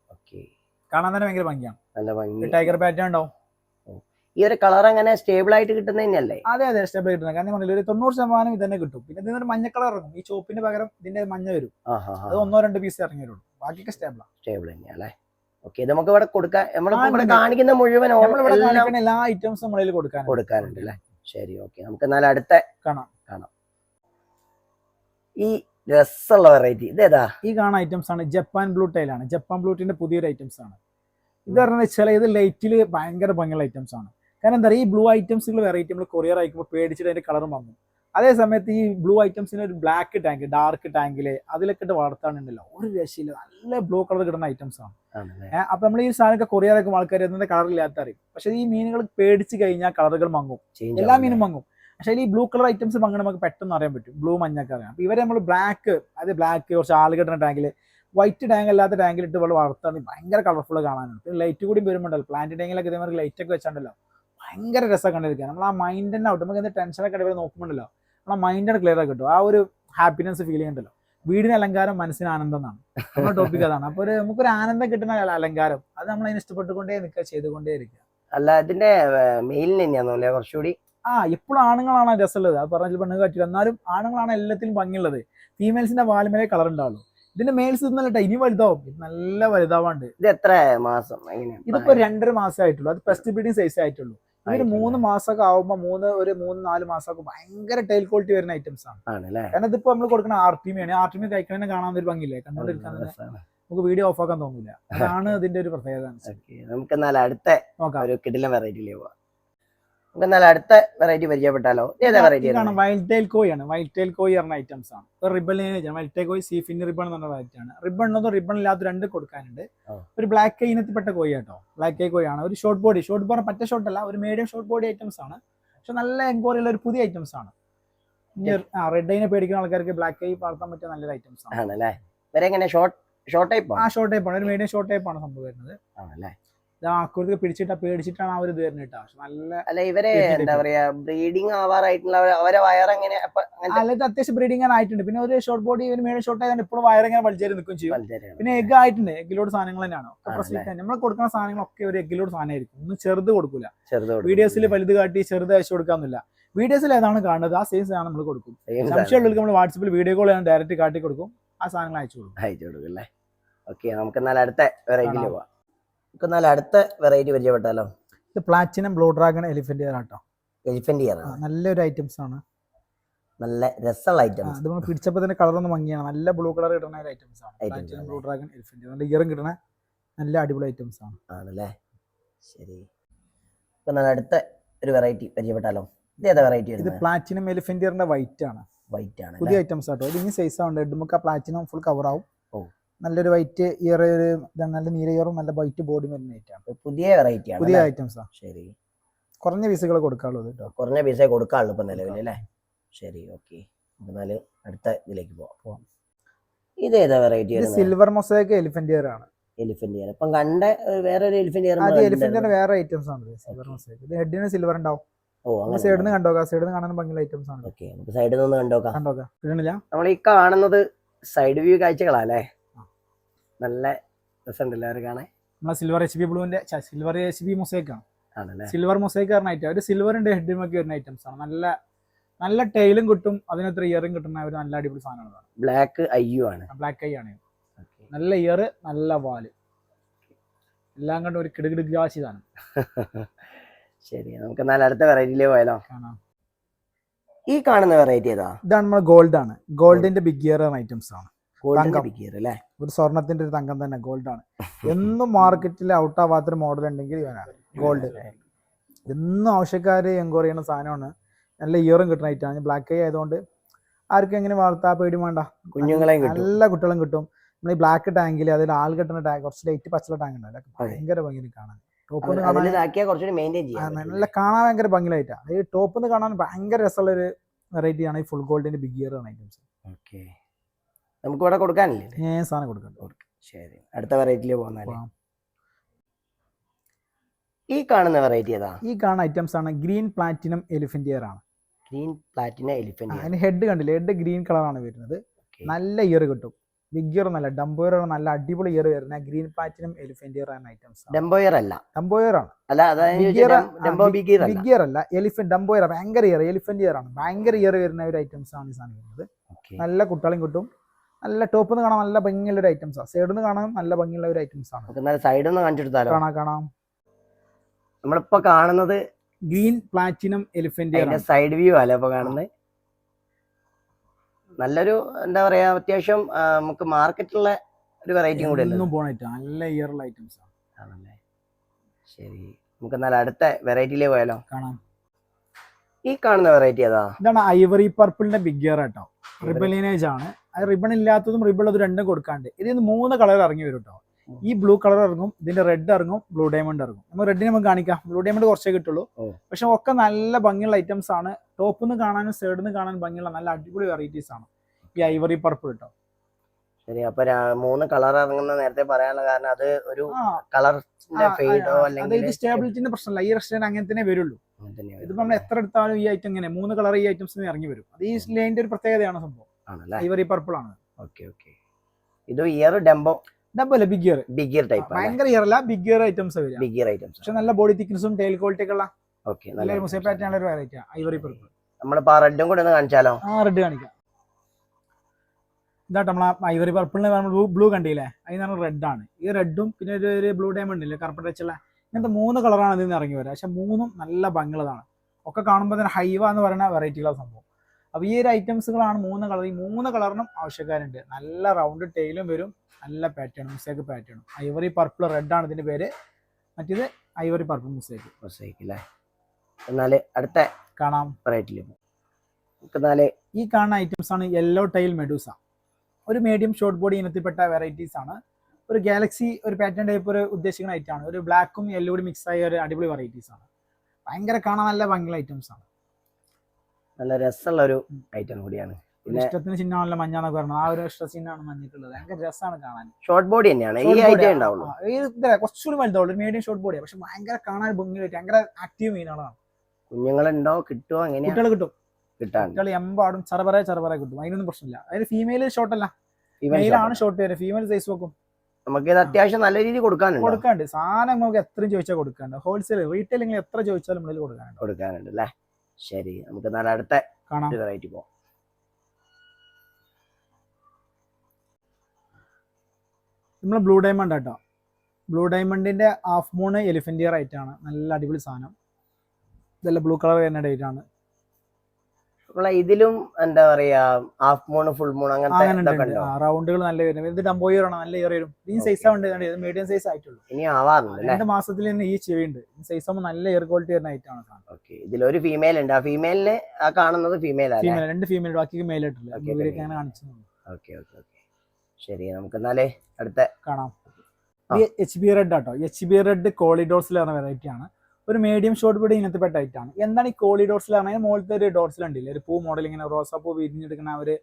കാണാൻ തന്നെ ഭയങ്കര ഭംഗിയാണ് നല്ല ഭംഗി. ടൈഗർ പാറ്റേൺ ഉണ്ടോ? ഈ ഒരു കളർ അങ്ങനെ സ്റ്റേബിൾ ആയിട്ട് കിട്ടുന്ന തന്നെയല്ലേ? അതെ അതെ സ്റ്റേബിൾ കിട്ടുന്നത് കാരണം പറഞ്ഞില്ല ഒരു തൊണ്ണൂറ് ശതമാനം ഇത് തന്നെ കിട്ടും. പിന്നെ ഇതിനൊരു മഞ്ഞ കളർ ഇറങ്ങും. ഈ ചോപ്പിന് പകരം ഇതിന്റെ മഞ്ഞ വരും. അത് ഒന്നോ രണ്ടോ പീസ് ഇറങ്ങി വരുള്ളൂ. ബാക്കിയൊക്കെ സ്റ്റേബിൾ ആണ് സ്റ്റേബിൾ തന്നെയല്ലേ ഓക്കെ നമുക്ക് ഇവിടെ കൊടുക്കാം. നമ്മൾ കാണിക്കുന്ന മുഴുവൻ എല്ലാ ഐറ്റംസും നമ്മളിൽ കൊടുക്കാൻ കൊടുക്കാനുണ്ട്. അല്ലേ? ശരി ഓക്കെ നമുക്ക് എന്നാൽ അടുത്ത കാണാം. കാണാം. ഈ രസമുള്ള വെറൈറ്റി ഇതേതാ? ഈ കാണുന്ന ഐറ്റംസ് ആണ് ജപ്പാൻ ബ്ലൂ ടൈൽ ആണ്. ജപ്പാൻ ബ്ലൂട്ടിന്റെ പുതിയൊരു ഐറ്റംസ് ആണ്. ഇത് പറഞ്ഞാൽ വെച്ചാൽ ഇത് ലൈറ്റിൽ ഭയങ്കര ഭംഗിയുള്ള ഐറ്റംസ് ആണ്. കാരണം എന്താ പറയുക ഈ ബ്ലൂ ഐറ്റംസുകൾ വെറൈറ്റി നമ്മൾ കൊറിയർ അയക്കുമ്പോൾ പേടിച്ചിട്ട് അതിന്റെ കളറും വന്നു അതേ സമയത്ത് ഈ ബ്ലൂ ഐറ്റംസിന് ഒരു ബ്ലാക്ക് ടാങ്ക് ഡാർക്ക് ടാങ്കിൽ അതിലൊക്കെ ഇട്ട് വളർത്താനുണ്ടല്ലോ. ഒരു രക്ഷയില്ല. നല്ല ബ്ലൂ കളർ കിട്ടുന്ന ഐറ്റംസ് ആണ്. അപ്പൊ നമ്മൾ ഈ സാധനമൊക്കെ കൊറിയർ അയക്കുമ്പോൾ ആൾക്കാർ അതിന്റെ കളർ ഇല്ലാത്ത അറിയും. പക്ഷെ ഈ മീനുകൾ പേടിച്ച് കഴിഞ്ഞാൽ കളറുകൾ മങ്ങും. എല്ലാ മീനും മങ്ങും. പക്ഷേ ഈ ബ്ലൂ കളർ ഐറ്റംസ് മങ്ങണ നമുക്ക് പെട്ടെന്ന് അറിയാൻ പറ്റും. ബ്ലൂ മഞ്ഞൊക്കെ അറിയാം. അപ്പോൾ ഇവരെ നമ്മൾ ബ്ലാക്ക് അത് ബ്ലാക്ക് കുറച്ച് ആളുകെട്ടുന്ന ടാങ്കിൽ വൈറ്റ് ടാങ്ക് അല്ലാത്ത ടാങ്കിൽ ഇട്ട് വെള്ളം വളർത്താണെങ്കിൽ ഭയങ്കര കളർഫുൾ കാണാനുണ്ട്. പിന്നെ ലൈറ്റ് കൂടി വരുമ്പോണ്ടല്ലോ. പ്ലാന്റ് ടാങ്കിലൊക്കെ ഇതേമാതിരി ലൈറ്റ് ഒക്കെ വെച്ചാണ്ടല്ലോ ഭയങ്കര രസം കണ്ടിരിക്കുക നമ്മൾ ആ മൈൻഡ് തന്നെ ഔട്ട് നമുക്ക് എന്ത് ടെൻഷനൊക്കെ ഇടയിൽ നോക്കുമ്പോണ്ടല്ലോ നമ്മളെ മൈൻഡ് ക്ലിയർ ആക്കി കിട്ടും. ആ ഒരു ഹാപ്പിനെസ് ഫീൽ ചെയ്യണ്ടല്ലോ. വീടിന് അലങ്കാരം മനസ്സിന് ആനന്ദം എന്നാണ് നമ്മുടെ ടോപ്പിക് അതാണ്. അപ്പോൾ ഒരു നമുക്കൊരു ആനന്ദം കിട്ടുന്ന അല- അലങ്കാരം അത് നമ്മൾ അതിന് ഇഷ്ടപ്പെട്ടുകൊണ്ടേ നിൽക്കുക ചെയ്തുകൊണ്ടേ ഇരിക്കുക അല്ല ഇതിന്റെ മെയിലിന് തന്നെയാണെന്നല്ലേ കുറച്ചുകൂടി ആ എപ്പോഴും ആണുങ്ങളാണ് രസമുള്ളത്. അത് പറഞ്ഞാൽ പെണ്ണ് പറ്റില്ല എന്നാലും ആണുങ്ങളാണ് എല്ലാത്തിലും ഭംഗിയുള്ളത്. ഫീമെയിൽസിന്റെ വാലുമേലെ കളർ ഉണ്ടാവുള്ളൂ. ഇതിന്റെ മെയിൽസ് ഇന്നല്ല ഇനി വലുതാവും ഇത് നല്ല വലുതാവാണ്ട്. ഇത് എത്ര മാസം? ഇതിപ്പോ രണ്ടര മാസം ആയിട്ടുള്ളൂ. അത് ഫസ്റ്റ് ബ്രീഡിങ് സൈസ് ആയിട്ടുള്ളൂ. ഇവർ മൂന്ന് മാസമൊക്കെ ആവുമ്പോൾ മൂന്ന് ഒരു മൂന്ന് നാല് മാസമൊക്കെ ഭയങ്കര ടൈൽ ക്വാളിറ്റി വരുന്ന ഐറ്റംസ് ആണ്. കാരണം ഇതിപ്പോ നമ്മൾ കൊടുക്കുന്ന ആർട്ടിമിയാണ് ആർട്ടിമി കഴിക്കണേ കാണാൻ ഒരു ഭംഗിയില്ലേ? കണ്ടോണ്ടിരിക്കാൻ നമുക്ക് വീഡിയോ ഓഫ് ആക്കാൻ തോന്നില്ല അതാണ് ഇതിന്റെ ഒരു പ്രത്യേകത നമുക്ക് എന്നാൽ അടുത്ത നോക്കാം. ഒരു കിടിലം വെറൈറ്റിയിലേക്ക് പോവാം. നമുക്ക് എന്നാൽ അടുത്ത വെറൈറ്റി പരിചയപ്പെട്ടാലോ? ഏതാ വെറൈറ്റി ആണ് വൈൽഡ് ടൈൽ കോയി ആണ്. വൈൽഡ് ടൈൽ കോയി പറഞ്ഞ ഐറ്റംസ് ആണ്. റിബൺ വൈൽഡ് ടൈൽ കോയി സീഫിന്റെ റിബൺ എന്ന് പറഞ്ഞ വെറൈറ്റി ആണ്. റിബൺ എന്നതും റിബൺ ഇല്ലാത്ത രണ്ട് കൊടുക്കാനുണ്ട്. ഒരു ബ്ലാക്ക് ഇനത്തിൽപ്പെട്ട കോയി കേട്ടോ ബ്ലാക്ക് കോയി ആണ്. ഒരു ഷോർട്ട് ബോഡി ഷോർട്ട് ബോഡി പറ്റ ഷോർട്ട് അല്ല. ഒരു മീഡിയം ഷോർട്ട് ബോഡി ഐറ്റംസ് ആണ്. പക്ഷെ നല്ല എൻക്വയറിയുള്ള ഒരു പുതിയ ഐറ്റംസ് ആണ്. റെഡ് ഐനെ പേടിക്കുന്ന ആൾക്കാർക്ക് ബ്ലാക്ക് ഐ വളർത്താൻ പറ്റിയ നല്ലൊരു ഐറ്റംസ് ആണ്. ആണല്ലേ? ഷോർട്ട് ഷോർട്ട് ടൈപ്പ് ആ ഷോർട്ട് ടൈപ്പ് ആണ്. ഒരു മീഡിയം ഷോർട്ട് ടൈപ്പ് ആണ് സംഭവം വരുന്നത്. ആണല്ലേ? ഇത് ആക്കുറത്ത് പിടിച്ചിട്ടാ പേടിച്ചിട്ടാണ് അവർ ഇത് വരുന്നത് കേട്ടോ. നല്ല അല്ല ഇവരെ എന്താ. പറയാ ബ്രീഡിങ് ആവാറായിട്ടുള്ള അവരെ- വയർ അങ്ങനത്തെ അല്ലാതെ അത്യാവശ്യം ബ്രീഡിംഗ് ആയിട്ടുണ്ട്. പിന്നെ ഒരു ഷോർട്ട് ബോഡി ഒരു മേടി ഷോർട്ട് ആയതുകൊണ്ട് ഇപ്പോഴും ഇങ്ങനെ വലിച്ചേരി നിൽക്കും ചെയ്യും. പിന്നെ എഗ് ആയിട്ടുണ്ട്. എഗ്ഗിലോട് സാധനങ്ങൾ തന്നെയാണ്? നമ്മൾ കൊടുക്കുന്ന സാധനങ്ങളൊക്കെ ഒരു എഗ്ഗിലോട് സാധനമായിരിക്കും. ഒന്നും ചെറുത് കൊടുക്കില്ല വീഡിയോസിൽ വലുത് കാട്ടി ചെറുത് അയച്ചു കൊടുക്കാന്നില്ല വീഡിയോസിൽ ഏതാണ് കാണുന്നത്? ആ സെയിം സാധനം നമ്മൾ കൊടുക്കും. സംശയമുള്ളവർക്ക് നമ്മൾ വാട്സപ്പിൽ വീഡിയോ കോൾ ഡയറക്റ്റ് കാട്ടി കൊടുക്കും. ആ സാധനങ്ങൾ അയച്ചു കൊടുക്കും. അയച്ചു കൊടുക്കും അല്ലേ? ഓക്കെ നമുക്ക് എന്നാൽ അടുത്ത വെറൈറ്റിയിൽ. പോവാം. നമുക്ക് എന്നാൽ അടുത്ത വെറൈറ്റി പരിചയപ്പെട്ടാലോ? ഇത് പ്ലാറ്റിനം ബ്ലൂ ഡ്രാഗൺ എലിഫന്റ് കേട്ടോ എലിഫന്റ് നല്ലൊരു ഐറ്റംസ് ആണ്. നല്ല രസമുള്ള ഐറ്റംസ് ഇത് നമ്മൾ പിടിച്ചപ്പോൾ തന്നെ കളർ ഒന്ന് ഭംഗിയാണ്. നല്ല ബ്ലൂ കളർ കിട്ടുന്ന ഒരു ഐറ്റംസ് ആണ്. പ്ലാറ്റിനം ബ്ലൂ ഡ്രാഗൺ എലിഫന്റ് നല്ല ഇയറും കിട്ടുന്ന നല്ല അടിപൊളി ഐറ്റംസ് ആണ്. ആണല്ലേ? ശരി. ഇപ്പൊ നല്ല അടുത്ത ഒരു വെറൈറ്റി പരിചയപ്പെട്ടാലോ? ഇത് ഏതാ വെറൈറ്റി ഇത് പ്ലാറ്റിനം എലിഫന്റ് ഇയറിന്റെ വൈറ്റ് ആണ്. വൈറ്റ് ആണ് പുതിയ ഐറ്റംസ് ആട്ടോ. ഇത് ഇനി സൈസ് ആണ് നമുക്ക് ആ പ്ലാറ്റിനം ഫുൾ കവർ ആവും. ഓ. നല്ലൊരു വൈറ്റ് ഇയർ നല്ല നീല ഇയറും നല്ല വൈറ്റ് ബോഡി വരുന്ന ഐറ്റം അപ്പൊ പുതിയ വെറൈറ്റി ആണ് പുതിയ? ഐറ്റംസ് ആണ് ശരി. കുറഞ്ഞ പീസുകൾ കൊടുക്കാറുള്ളൂ കേട്ടോ കുറഞ്ഞ പീസേ കൊടുക്കാറുള്ളൂ ഇപ്പൊ നിലവിൽ അല്ലേ? ശരി ഓക്കെ എന്നാൽ അടുത്ത ഇതിലേക്ക് പോവാം. ഇത് ഏതാ variety silver mosaic elephant ear ആണ്. എലിഫന്റ് ഇയർ ഇപ്പം കണ്ട വേറെ ഒരു എലിഫന്റ് ഇയർ അത് എലിഫന്റിന്റെ വേറെ ഐറ്റംസ് ആണ് സിൽവർ. മൊസൈക്ക് ഇത് ഹെഡിന് സിൽവർ ഉണ്ടാവും. ഓ അങ്ങനെ സൈഡിൽ നിന്ന് കണ്ടോക്കാം സൈഡിൽ നിന്ന് കാണാൻ ഭംഗിയുള്ള ഐറ്റംസ് ആണ്. ഓക്കെ നമുക്ക് സൈഡിൽ നിന്ന് കണ്ടോക്കാം. കണ്ടോക്കാം. കിട്ടണില്ല? നമ്മൾ ഈ കാണുന്നത് സൈഡ് വ്യൂ കാഴ്ചകളാ അല്ലേ. നല്ല രസമുണ്ട് അവർ കാണാൻ. നമ്മളെ സിൽവർ എച്ച് ബി ബ്ലൂവിന്റെ സിൽവർ എച്ച് ബി മൊസൈക്ക് ആണ്. ആണല്ലേ? സിൽവർ മൊസൈക്ക് പറഞ്ഞ ഐറ്റം ഒരു സിൽവറിന്റെ ഒക്കെ വരുന്ന ഐറ്റംസ് ആണ്. നല്ല നല്ല ടൈലും കിട്ടും അതിനത്ര ഇയറും കിട്ടുന്ന ഒരു നല്ല അടിപൊളി സാധനമാണ് ബ്ലാക്ക് അയ്യു ആണ്. ബ്ലാക്ക് ഐ ആണ്. നല്ല ഇയർ നല്ല വാൽ എല്ലാം കണ്ടും ഒരു കിടുകിടു ഗ്ലാസ് സാധനം. ശരി നമുക്ക് എന്നാൽ അടുത്ത വെറൈറ്റിയിലേ പോയാലോ? ഈ കാണുന്ന വെറൈറ്റി ഏതാ? ഇതാണ് നമ്മൾ ഗോൾഡ് ആണ്. ഗോൾഡിന്റെ ബിഗ് ഇയർ ഐറ്റംസ് ആണ്. അല്ലേ? ഒരു സ്വർണത്തിന്റെ ഒരു തങ്കം തന്നെ ഗോൾഡ് ആണ്. എന്നും മാർക്കറ്റിൽ ഔട്ട് ആവാത്തൊരു മോഡൽ ഉണ്ടെങ്കിൽ ഇവനാണ് ഗോൾഡ് എന്നും ആവശ്യക്കാര് എൻക്വയറി ചെയ്യുന്ന സാധനമാണ്. നല്ല ഇയറും കിട്ടുന്ന ഐറ്റാണ് ബ്ലാക്ക് ഐ ആയതുകൊണ്ട് ആർക്കും എങ്ങനെ വളർത്താ പേടി വേണ്ട. കുഞ്ഞുങ്ങളെയും കിട്ടും. നല്ല കുട്ടികളും കിട്ടും. നമ്മൾ ഈ ബ്ലാക്ക് ടാങ്കിൽ അതിൽ ആൾ കിട്ടുന്ന ടാങ്ക് കുറച്ച് ലൈറ്റ് പച്ചല ടാങ്ക് ഭയങ്കര ഭംഗി കാണാൻ. ടോപ്പിൽ നല്ല കാണാൻ ഭയങ്കര ഭംഗിയായിട്ടാണ് ഈ ടോപ്പിൽ നിന്ന് കാണാൻ ഭയങ്കര രസമുള്ള ഒരു വെറൈറ്റി ആണ് ഈ ഫുൾ ഗോൾഡിന്റെ ബിഗ് ഇയർ ആണ് ഐറ്റംസ് ഓക്കെ നമുക്ക് ഇവിടെ കൊടുക്കാനില്ലേ സാധനം കൊടുക്കാം. ശരി. അടുത്ത വെറൈറ്റിയിൽ പോകുന്ന ഈ കാണുന്ന വെറൈറ്റി ഏതാ? ഈ കാണുന്ന ഐറ്റംസ് ആണ് ഗ്രീൻ പ്ലാറ്റിനം എലിഫന്റ് ഇയർ ആണ്. ഗ്രീൻ പ്ലാറ്റിനം എലിഫന്റ് അതിന് ഹെഡ് കണ്ടില്ലേ? ഹെഡ് ഗ്രീൻ കളറാണ് വരുന്നത്. നല്ല ഇയർ കിട്ടും. ബിഗ് ഇയർ നല്ല ഡംബോയർ നല്ല അടിപൊളി ഇയർ വരുന്ന ഗ്രീൻ പ്ലാറ്റിനം എലിഫന്റ് ഇയർ ആണ് ഐറ്റംസ് ഡംബോയർ അല്ല. ഡംബോയർ ആണ്. അല്ല ബിഗ് ഇയർ അല്ല. എലിഫന്റ് ഡംബോയർ ഭയങ്കര ഇയർ എലിഫന്റ് ഇയർ ആണ്. ഭയങ്കര ഇയർ വരുന്ന ഒരു ഐറ്റംസ് ആണ് ഈ സാധനം വരുന്നത്. നല്ല കുട്ടികളും കിട്ടും. നല്ല ടോപ്പ് നിന്ന് കാണാൻ നല്ല ഭംഗിയുള്ള ഒരു ഐറ്റംസ് ആണ് സൈഡിൽ നിന്ന് കാണാൻ നല്ല ഭംഗിയുള്ള ഒരു ഐറ്റംസ് ആണ് നമുക്ക് എന്നാൽ സൈഡിൽ നിന്ന് കാണിച്ചെടുത്താലോ കാണാം കാണാം. നമ്മളിപ്പോ കാണുന്നത് green platinum elephant side view അല്ലേ ഇപ്പൊ കാണുന്നത്? നല്ലൊരു എന്താ പറയാ അത്യാവശ്യം നമുക്ക് മാർക്കറ്റുള്ള ഒരു വെറൈറ്റി കൂടെ നല്ല ഇയറുള്ള ഐറ്റംസ് ആണ്. ആണല്ലേ. ശരി. നമുക്ക് എന്നാൽ അടുത്ത വെറൈറ്റിയിലേ പോയാലോ? കാണാം. ഈ കാണുന്ന വെറൈറ്റി ഏതാ? ഇതാണ് ഐവറി പർപ്പിളിന്റെ ബിഗ് ഇയർ കേട്ടോ. റിബൺ ലീനേജ് ആണ്. അത് റിബൺ ഇല്ലാത്തതും റിബൺ ഉള്ളതും രണ്ടും കൊടുക്കാണ്ട്. ഇതിൽ നിന്ന് മൂന്ന് കളർ ഇറങ്ങി വരും കേട്ടോ ഈ ബ്ലൂ കളർ ഇറങ്ങും ഇതിന്റെ റെഡ് ഇറങ്ങും ബ്ലൂ ഡയമണ്ട് ഇറങ്ങും. നമ്മൾ റെഡിന് നമുക്ക് കാണിക്കാം. ബ്ലൂ ഡയമണ്ട് കുറച്ചേ കിട്ടുള്ളൂ. പക്ഷെ ഒക്കെ നല്ല ഭംഗിയുള്ള ഐറ്റംസ് ആണ്. ടോപ്പിൽ നിന്ന് കാണാനും സൈഡിൽ നിന്ന് കാണാനും ഭംഗിയുള്ള നല്ല അടിപൊളി വെറൈറ്റീസ് ആണ്. ഈ ഐവറി പർപ്പിൾ കേട്ടോ ശരി അപ്പൊ മൂന്ന് കളർ ഇറങ്ങുന്ന നേരത്തെ പറയാനുള്ള കാരണം അത് ഒരു കളർ ഫെയ്ഡോ അല്ലെങ്കിൽ സ്റ്റേബിലിറ്റിന്റെ പ്രശ്നമല്ല. ഈ റെസ്റ്റോറന്റ് അങ്ങനെ തന്നെ വരുള്ളൂ. ഇതിപ്പോ നമ്മൾ എത്ര എടുത്താലും ഈ ഐറ്റം ഇങ്ങനെ മൂന്ന് കളർ ഈ ഐറ്റംസ് ഇറങ്ങി വരും. അത് ഈ ലൈനിന്റെ ഒരു പ്രത്യേകതയാണ് സംഭവം. ആണല്ലേ? ഐവറി പർപ്പിൾ ആണ്. ഓക്കെ ഓക്കെ ഇത് ear dumbo ഡബല്ല big ear big ear type ഭയങ്കര ഇയർ അല്ല ബിഗ് ഇയർ ഐറ്റംസ് വരിക. ബിഗ് ഇയർ ഐറ്റംസ് പക്ഷെ നല്ല ബോഡി തിക്നെസ്സും ടെയിൽ ക്വാളിറ്റി ഒക്കെ ഉള്ള ഓക്കെ നല്ലൊരു മുസൈ പാറ്റേൺ ഉള്ള ഒരു വെറൈറ്റി ഐവറി പർപ്പിൾ നമ്മളിപ്പോ ആ റെഡും കൂടെ ഒന്ന് കാണിച്ചാലോ? ആ റെഡ് കാണിക്കാം. ഇതാട്ട് നമ്മൾ ഐവറി പർപ്പിളിന് നമ്മൾ ബ്ലൂ കണ്ടില്ലേ? അതിന് റെഡ് ആണ്. ഈ റെഡും പിന്നെ ഒരു ഒരു ബ്ലൂ ഡയമണ്ട് ഇല്ലേ കറുപ്പ് ടച്ചുള്ള ഇങ്ങനത്തെ മൂന്ന് കളറാണ് ഇതിൽ നിന്ന് ഇറങ്ങി വരിക. പക്ഷെ മൂന്നും നല്ല ഭംഗിയുള്ളതാണ്. ഒക്കെ കാണുമ്പോൾ തന്നെ ഹൈവ എന്ന് പറയുന്ന വെറൈറ്റികളാണ് സംഭവം. അപ്പോൾ ഈ ഒരു ഐറ്റംസുകളാണ് മൂന്ന് കളർ ഈ മൂന്ന് കളറിനും ആവശ്യക്കാരുണ്ട്. നല്ല റൗണ്ട് ടെയിലും വരും. നല്ല പാറ്റേണും മുസേക്ക് പാറ്റേണും ഐവറി പർപ്പിൾ റെഡ് ആണ് ഇതിന്റെ പേര്. മറ്റേത് ഐവറി പർപ്പിൾ മുസേക്ക് മൊസൈക്ക് അല്ലേ എന്നാൽ അടുത്ത കാണാം. വെറൈറ്റിയിൽ ഈ കാണുന്ന ഐറ്റംസ് ആണ് യെല്ലോ ടൈൽ മെഡൂസ ഒരു മീഡിയം ഷോർട്ട് ബോഡി ഇനത്തിൽപ്പെട്ട വെറൈറ്റീസ് ആണ്. ഒരു ഗാലക്സി ഒരു പാറ്റേൺ ടൈപ്പ് ഒരു ഉദ്ദേശിക്കുന്ന ഐറ്റം ആണ്. ഒരു ബ്ലാക്കും യെല്ലോ കൂടി മിക്സ് ആയ ഒരു അടിപൊളി വെറൈറ്റീസ് ആണ്. ഭയങ്കര കാണാൻ നല്ല ഭംഗിയുള്ള ഐറ്റംസ് ആണ്. നല്ല രസമുള്ള ഒരു ഐറ്റം കൂടിയാണ് ഇഷ്ടത്തിന് ചിഹ്നമാണല്ലോ മഞ്ഞാന്നൊക്കെ പറഞ്ഞത് ആ ഒരു ഇഷ്ട ചിഹ്നമാണ് മഞ്ഞിട്ടുള്ളത്. ഭയങ്കര രസമാണ് കാണാൻ. ഷോർട്ട് ബോഡി തന്നെയാണ്. ഈ ഐറ്റം ഉണ്ടാവുള്ളൂ. കുറച്ചുകൂടി വലുതാവുള്ളൂ മീഡിയം ഷോർട്ട് ബോഡിയാണ് പക്ഷെ ഭയങ്കര കാണാൻ ഭംഗിയായിട്ട് ഭയങ്കര ആക്റ്റീവ് മീനുകളാണ് കുഞ്ഞുങ്ങളുണ്ടോ? കിട്ടുമോ എങ്ങനെയാ? കുട്ടികൾ കിട്ടും. കിട്ടാൻ. എമ്പാടും ചെറുപറ ചെറുപറ കിട്ടും. അതിനൊന്നും പ്രശ്നമില്ല. അതിന് ഫീമെയിൽ ഷോർട്ട് അല്ല. ഫീമെയിലാണ് മെയിലാണ് ഷോർട്ട് വരെ ഫീമെയിൽ സൈസ് വെക്കും. നമുക്ക് ഇത് അത്യാവശ്യം നല്ല രീതിയിൽ കൊടുക്കാനുണ്ട്. കൊടുക്കാണ്ട് സാധനം നമുക്ക് എത്രയും ചോദിച്ചാൽ കൊടുക്കാണ്ട് ഹോൾസെയിൽ റീറ്റെയിലിംഗിൽ എത്ര ചോദിച്ചാലും നമ്മളിൽ കൊടുക്കാനുണ്ട്. കൊടുക്കാനുണ്ട് അല്ലേ? ശരി നമുക്ക് എന്നാൽ അടുത്ത വെറൈറ്റി പോവാം. നമ്മൾ ബ്ലൂ ഡയമണ്ട് കേട്ടോ ബ്ലൂ ഡയമണ്ടിന്റെ ഹാഫ് മൂണ് എലിഫന്റിയർ ആയിട്ടാണ് നല്ല അടിപൊളി സാധനം. ഇതെല്ലാം ബ്ലൂ കളർ വരുന്ന ഡേറ്റ് ആണ്. നമ്മളെ ഇതിലും എന്താ പറയാ ഹാഫ് മൂൺ ഫുൾ മൂൺ അങ്ങനത്തെ ഉണ്ടോ. റൗണ്ടുകൾ നല്ല വരും ഇത് ഡംബോ ഇയർ ആണ് നല്ല ഇയർ വരും ഈ സൈസ് ഉണ്ട് മീഡിയം സൈസ് ആയിട്ടുള്ളൂ. ഇനി ആവാറുണ്ട് രണ്ട് മാസത്തിൽ തന്നെ ഈ ചെവിയുണ്ട് സൈസ് ആകുമ്പോൾ നല്ല ഇയർ ക്വാളിറ്റി വരുന്ന ഐറ്റാണ് സാധനം. ഓക്കെ ഇതിലൊരു ഫീമെയിൽ ഉണ്ട്. ആ ഫീമെയിലിന് ആ കാണുന്നത് ഫീമെയിൽ ഫീമെയിൽ രണ്ട് ഫീമെയിൽ ബാക്കി മെയിൽ ആയിട്ടില്ല okay. അങ്ങനെ കാണിച്ചു ഓക്കെ ഓക്കെ ഓക്കെ ശരി നമുക്ക് എന്നാലേ അടുത്ത കാണാം. എച്ച് ബി റെഡ് ആട്ടോ. എച്ച് ബി റെഡ് കോളിഡോർസിലാണ് വെറൈറ്റി ആണ്. ഒരു മീഡിയം ഷോർട്ട് ബോഡി ഇനത്തിൽ പെട്ട ഐറ്റാണ് എന്താണ് ഈ കോളി ഡോർസിൽ പറഞ്ഞാൽ മുകളിലത്തെ ഒരു ഡോർസിൽ ഉണ്ടല്ലേ ഒരു പൂ മോഡൽ ഇങ്ങനെ റോസാപ്പൂ വിരിഞ്ഞെടുക്കുന്ന ഒരു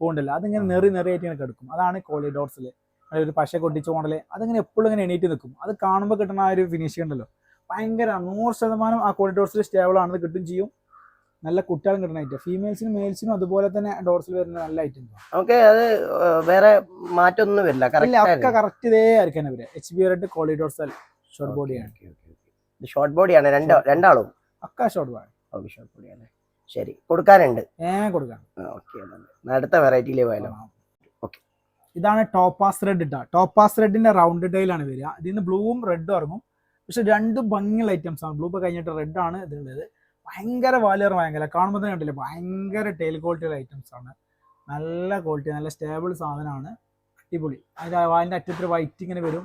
പൂ ഉണ്ടല്ലോ അതിങ്ങനെ നെറി നെറിയായിട്ട് ഇങ്ങനെ കിടക്കും. അതാണ് കോളി ഡോർസിൽ ഒരു പശ കൊട്ടിച്ച മോഡൽ അതിങ്ങനെ എപ്പോഴും ഇങ്ങനെ എണീറ്റ് നിൽക്കും. അത് കാണുമ്പോൾ കിട്ടുന്ന ആ ഒരു ഫിനിഷിംഗ് ഉണ്ടല്ലോ. ഭയങ്കര നൂറ് ശതമാനം ആ കോളി ഡോർസിൽ സ്റ്റേബിൾ ആണ്. അത് കിട്ടും ചെയ്യും. നല്ല കുട്ടികളും കിട്ടുന്ന ഐറ്റം ഫീമെയിൽസിനും മെയിൽസിനും അതുപോലെ തന്നെ ഡോർസിൽ വരുന്ന നല്ല ഐറ്റം നമുക്ക് അത് വേറെ മാറ്റമൊന്നും വരില്ല. ഒക്കെ കറക്റ്റ് ഇതേ ആയിരിക്കും അവർ എച്ച് ബി റെഡ് കോളിഡോർസൽ ഷോർട്ട് ബോഡിയാണ് ഷോർട്ട് ബോഡിയാണ് രണ്ടോ രണ്ടാളും. ഒക്കെ ഷോർട്ട് ബോഡി ഓക്കെ ഷോർട്ട് ബോഡിയാണ് ശരി. കൊടുക്കാനുണ്ട്. ഏ കൊടുക്കാം. ഓക്കെ അടുത്ത വെറൈറ്റിയിലേ പോയാലോ? ഓക്കെ ഇതാണ് ടോപ്പാസ് റെഡ് ഇട്ടാ. ടോപ്പാസ് റെഡിന്റെ റൗണ്ട് ടൈലാണ് വരിക. ഇതിൽ നിന്ന് ബ്ലൂവും റെഡും ഇറങ്ങും. പക്ഷെ രണ്ട് ഭംഗിയുള്ള ഐറ്റംസ് ആണ്. ബ്ലൂ കഴിഞ്ഞിട്ട് റെഡ് ആണ് ഇതിലുള്ളത് ഭയങ്കര വാലിയർ ഭയങ്കര കാണുമ്പോൾ തന്നെ കണ്ടില്ല? ഭയങ്കര ടൈൽ ക്വാളിറ്റിയുള്ള ഐറ്റംസ് ആണ്. നല്ല ക്വാളിറ്റി നല്ല സ്റ്റേബിൾ സാധനമാണ്. അടിപൊളി. അതിന്റെ വാലിന്റെ അറ്റത്തൊരു വൈറ്റ് ഇങ്ങനെ വരും.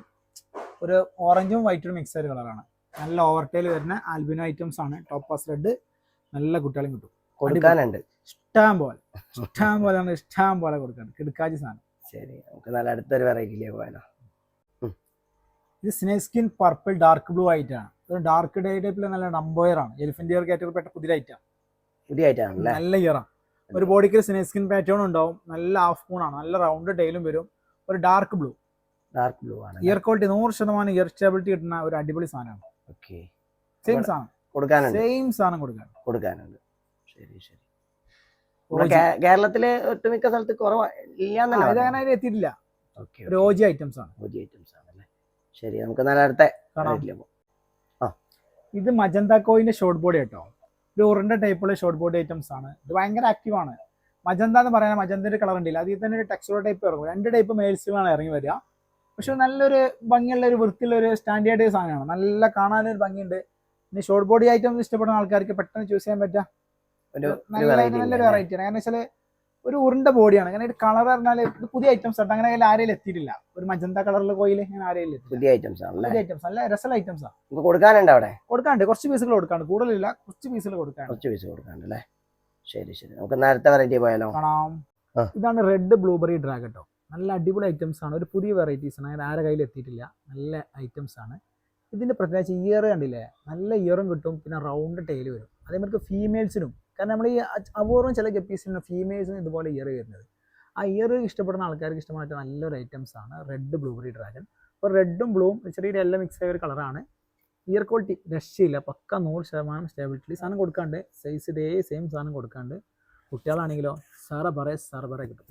ഒരു ഓറഞ്ചും വൈറ്റും മിക്സ് ആയ കളറാണ് നല്ല ഓവർ ടൈൽ വരുന്ന ആൽബിനോ ഐറ്റംസ് ആണ്. ടോപ്പ് പാസ് റെഡ് നല്ല കുട്ടികളും കിട്ടും. കൊടുക്കാനുണ്ട്. ഇഷ്ടം പോലെ ഇഷ്ടം പോലെ നമ്മൾ ഇഷ്ടം പോലെ കൊടുക്കണം കിടക്കാച്ചി സാധനം. ശരി. നമുക്ക് നല്ല അടുത്തൊരു വെറൈറ്റിയിലേക്ക് പോയാലോ. ഇത് snake skin purple dark blue ആയിട്ടാണ് ഒരു ഡാർക്ക് ഡേ ടൈപ്പിൽ നല്ല നമ്പോയർ ആണ്. എലിഫന്റ് ഇയർ കാറ്റഗറി പെട്ട പുതിയ ഐറ്റാണ് പുതിയ ഐറ്റാണ് നല്ല ഇയറാണ് ഒരു ബോഡിക്ക് സ്നേക് സ്കിൻ പാറ്റേൺ ഉണ്ടാവും. നല്ല ഹാഫ് മൂൺ ആണ്. നല്ല റൗണ്ട് ടൈലും വരും. ഒരു ഡാർക്ക് ബ്ലൂ ഡാർക്ക് ബ്ലൂ ആണ് ഇയർ ക്വാളിറ്റി നൂറ് ശതമാനം ഇയർ സ്റ്റെബിലിറ്റി കിട്ടുന്ന ഒരു അടിപൊളി സാധനമാണ്. ഓക്കെ. സെയിം സാധനം. കൊടുക്കാനുണ്ട്. സെയിം സാധനം കൊടുക്കാൻ. കൊടുക്കാനുണ്ട്. ശരി ശരി. കേരളത്തിലെ ഒട്ടുമിക്ക സ്ഥലത്ത് കുറവില്ല ഇതങ്ങനെ എത്തിയിട്ടില്ല. ഓക്കെ ഐറ്റംസ് ആണ്. പുതിയ ഐറ്റംസ് ആണല്ലേ ശരി നമുക്ക് നല്ല അടുത്ത ഇത് മജന്ത കോയിന്റെ ഷോർട്ട് ബോഡി കേട്ടോ ഒരു ഉരുണ്ട ടൈപ്പുള്ള ഷോർട്ട് ബോഡി ഐറ്റംസ് ആണ്. ഇത് ഭയങ്കര ആക്റ്റീവ് ആണ്. മജന്ത എന്ന് പറയാൻ മജന്തിന്റെ കളർ ഉണ്ടല്ല. അതിൽ തന്നെ ഒരു ടെക്സ്റ്റോർ ടൈപ്പ് ഇറങ്ങും. രണ്ട് ടൈപ്പ് മെയിൽസിലാണ് ഇറങ്ങി വരിക. പക്ഷെ നല്ലൊരു ഭംഗിയുള്ള ഒരു വൃത്തിയുള്ള ഒരു സ്റ്റാൻഡേർഡ് സാധനമാണ്. നല്ല കാണാനൊരു ഭംഗിയുണ്ട്. ഇനി ഷോർട്ട് ബോഡി ഐറ്റംസ് ഇഷ്ടപ്പെടുന്ന ആൾക്കാർക്ക് പെട്ടെന്ന് ചൂസ് ചെയ്യാൻ പറ്റുക. നല്ല നല്ലൊരു വെറൈറ്റി ആണ്. കാരണം വെച്ചാൽ ഒരു ഉരുണ്ട ബോഡിയാണ് അങ്ങനെ ഒരു കളർ പറഞ്ഞാൽ പുതിയ ഐറ്റംസ് ആണ് അങ്ങനെ ആരെയും എത്തിയിട്ടില്ല. ഒരു മജന്ത കളറിൽ കോയിൽ അങ്ങനെ ആരെയും പുതിയ ഐറ്റംസ് പുതിയ ഐറ്റംസ് ഐറ്റംസ് ആണ് കൊടുക്കാനുണ്ട് അവിടെ? കൊടുക്കാണ്ട് കുറച്ച് പീസുകൾ കൊടുക്കാണ്ട് കൂടുതലില്ല. കുറച്ച് പീസുകൾ കൊടുക്കാണ്ട് കുറച്ച് പീസ് കൊടുക്കാനുണ്ട് അല്ലേ? ശരി ശരി. നമുക്ക് നേരത്തെ വെറൈറ്റി പോയാലോ? കാണാം. ഇതാണ് റെഡ് ബ്ലൂബെറി ഡ്രാഗ് കേട്ടോ നല്ല അടിപൊളി ഐറ്റംസ് ആണ്. ഒരു പുതിയ വെറൈറ്റീസ് ആണ്. അങ്ങനെ ആരെ കയ്യിൽ എത്തിയിട്ടില്ല. നല്ല ഐറ്റംസ് ആണ്. ഇതിന്റെ പ്രത്യേകിച്ച് ഇയർ കണ്ടില്ലേ? നല്ല ഇയറും കിട്ടും. പിന്നെ റൗണ്ട് ടൈൽ വരും. അതേമാതിരി ഫീമെയിൽസിനും കാരണം നമ്മൾ ഈ അപൂർവം ചില ഗപ്പീസിനും ഫീമെയിൽസിനും ഇതുപോലെ ഇയർ വരുന്നത്. ആ ഇയർ ഇഷ്ടപ്പെടുന്ന ആൾക്കാർക്ക് ഇഷ്ടമായിട്ട് നല്ലൊരു ഐറ്റംസ് ആണ് റെഡ് ബ്ലൂബെറി ഡ്രാഗൺ അപ്പോൾ റെഡും ബ്ലൂവും ചെറിയ എല്ലാം മിക്സ് ആയ ഒരു കളറാണ് ഇയർ ക്വാളിറ്റി രക്ഷയില്ല. പക്ക നൂറ് ശതമാനം സ്റ്റേബിലിറ്റി സാധനം കൊടുക്കാണ്ട്. സൈസ് ഇതേ സെയിം സാധനം കൊടുക്കാണ്ട് കുട്ടികളാണെങ്കിലോ സാറ പറ സാറ പറ കിട്ടും.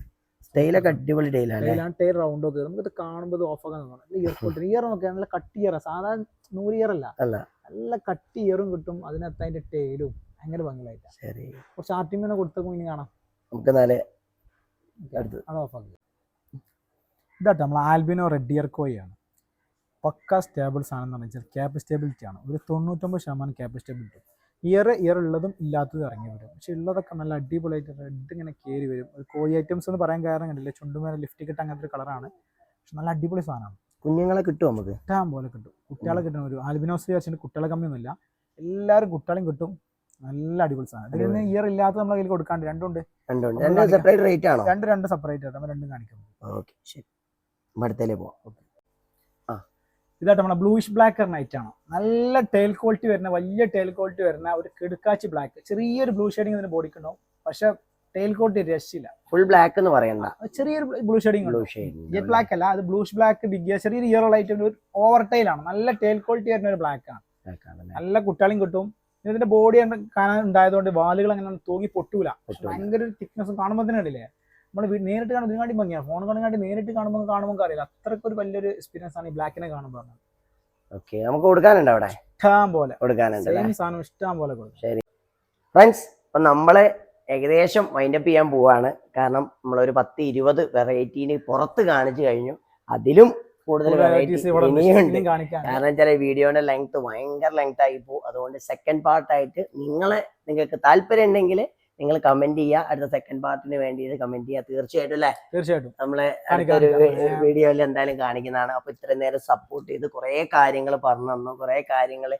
സ്റ്റൈലൊക്കെ അടിപൊളി ടൈലാണ് ടൈൽ റൗണ്ട് ഒക്കെ. നമുക്കിത് കാണുമ്പോൾ ഓഫ് ആക്കാൻ ഇയർ ഇയർ നോക്കിയാൽ നല്ല കട്ടി ഇയർ സാധാരണ നൂറ് ഇയർ അല്ല. അല്ല. നല്ല കട്ടി ഇയറും കിട്ടും. അതിനകത്ത് അതിന്റെ ടൈലും ഭയങ്കര ഭംഗിയായിട്ടാണ് ശരി. കുറച്ച് ആർട്ടിമിനെ കൊടുത്തേക്കും ഇനി കാണാം. നമുക്ക് നാല് അടുത്ത് അത് ഓഫ് ആക്കുക ഇതാട്ടോ നമ്മൾ ആൽബിനോ റെഡ് ഇയർ കോയി ആണ് സ്റ്റേബിൾ സാധനം ആണെന്ന് പറഞ്ഞാൽ ക്യാപ് സ്റ്റെബിലിറ്റി ആണ്. ഒരു തൊണ്ണൂറ്റൊമ്പത് ശതമാനം ക്യാപ് സ്റ്റെബിലിറ്റി ഇയർ ഇയർ ഉള്ളതും ഇല്ലാത്തതും ഇറങ്ങി വരും. പക്ഷെ ഉള്ളതൊക്കെ നല്ല അടിപൊളിയായിട്ട് റെഡ് ഇങ്ങനെ കയറി വരും. ഒരു കോഴി ഐറ്റംസ് എന്ന് പറയാൻ കാരണം കണ്ടില്ല? ചുണ്ടുമേലെ ലിഫ്റ്റ് കിട്ടാൻ അങ്ങനത്തെ ഒരു കളറാണ് പക്ഷെ നല്ല അടിപൊളി സാധനമാണ്. കുഞ്ഞുങ്ങളെ കിട്ടും നമുക്ക്? കിട്ടാൻ പോലെ കിട്ടും. കുട്ടികളെ കിട്ടുന്ന ഒരു ആൽബിനോസ് വിചാരിച്ചിട്ട് കുട്ടികളെ കമ്മിയൊന്നുമില്ല. എല്ലാവരും കുട്ടികളെയും കിട്ടും. നല്ല അടിപൊളി സാധനം. ഇയർ ഇല്ലാത്ത നമ്മളെ കയ്യിൽ കൊടുക്കാണ്ട് രണ്ടുണ്ട്. രണ്ട് സെപ്പറേറ്റ് റേറ്റ് ആണോ? രണ്ട് രണ്ട് സെപ്പറേറ്റ് ആയിട്ട് നമ്മൾ രണ്ടും കാണിക്കുന്നു ഓക്കെ ശരി. അടുത്തേലേ പോവാം. ഇതായിട്ട് നമ്മുടെ ബ്ലൂയിഷ് ബ്ലാക്ക് നൈറ്റ് ആണ്. നല്ല ടൈൽ ക്വാളിറ്റി വരുന്ന വലിയ ടൈൽ ക്വാളിറ്റി വരുന്ന ഒരു കിടുക്കാച്ചി ബ്ലാക്ക് ചെറിയൊരു ബ്ലൂ ഷെയ്ഡിങ് ഇതിന് ബോഡിക്ക് ഉണ്ടാവും. പക്ഷെ ടൈൽ ക്വാളിറ്റി രസില്ല ഫുൾ ബ്ലാക്ക് എന്ന് പറയണ്ട ചെറിയൊരു blue shading blue jet black അല്ല അത് ബ്ലൂഷ് ബ്ലാക്ക് ബിഗ് ചെറിയൊരു ഇയർ ലൈറ്റ് ഒരു ഓവർ ടൈൽ ആണ്. നല്ല ടൈൽ ക്വാളിറ്റി വരുന്ന ഒരു ബ്ലാക്ക് ആണ്. നല്ല കുട്ടികളും കിട്ടും. ഇതിന്റെ ബോഡി കാണാൻ ഉണ്ടായതുകൊണ്ട് വാലുകൾ അങ്ങനെ തൂങ്ങി പൊട്ടൂല. ഭയങ്കര ഒരു തിക്നെസ് കാണുമ്പോൾ തന്നെ കണ്ടില്ലേ? നമ്മൾ നേരിട്ട് കാണുമ്പോൾ ഇതിനാണ്ടി ഭംഗിയാണ് ഫോൺ കാണാൻ നേരിട്ട് കാണുമ്പോൾ കാണുമ്പോൾ അറിയില്ല അത്രയ്ക്ക് ഒരു വലിയൊരു എക്സ്പീരിയൻസ് ആണ് ഈ ബ്ലാക്കിനെ കാണുമ്പോൾ ഓക്കെ നമുക്ക് കൊടുക്കാനുണ്ട് അവിടെ? ഇഷ്ടം പോലെ. കൊടുക്കാനുണ്ട് സാധനം ഇഷ്ടം പോലെ കൊടുക്കും. ഫ്രണ്ട്സ് അപ്പൊ നമ്മൾ ഏകദേശം വൈൻഡപ്പ് ചെയ്യാൻ പോവാണ്. കാരണം നമ്മളൊരു പത്ത് ഇരുപത് വെറൈറ്റീന് പുറത്ത് കാണിച്ചു കഴിഞ്ഞു. അതിലും കൂടുതൽ വെറൈറ്റീസ്. ഇനിയുണ്ട് കാരണം വെച്ചാൽ വീഡിയോന്റെ ലെങ്ത് ഭയങ്കര ലെങ്ത് ആയി പോകും. അതുകൊണ്ട് സെക്കൻഡ് പാർട്ടായിട്ട് നിങ്ങളെ നിങ്ങൾക്ക് താല്പര്യം ഉണ്ടെങ്കിൽ നിങ്ങൾ കമന്റ് ചെയ്യുക അടുത്ത സെക്കൻഡ് പാർട്ടിന് വേണ്ടി കമന്റ് ചെയ്യുക തീർച്ചയായിട്ടും അല്ലേ? തീർച്ചയായിട്ടും. നമ്മളെ അടുത്തൊരു വീഡിയോയിൽ എന്തായാലും കാണിക്കുന്നതാണ്. അപ്പൊ ഇത്രയും നേരം സപ്പോർട്ട് ചെയ്ത് കുറെ കാര്യങ്ങൾ പറഞ്ഞു തന്നു. കുറെ കാര്യങ്ങൾ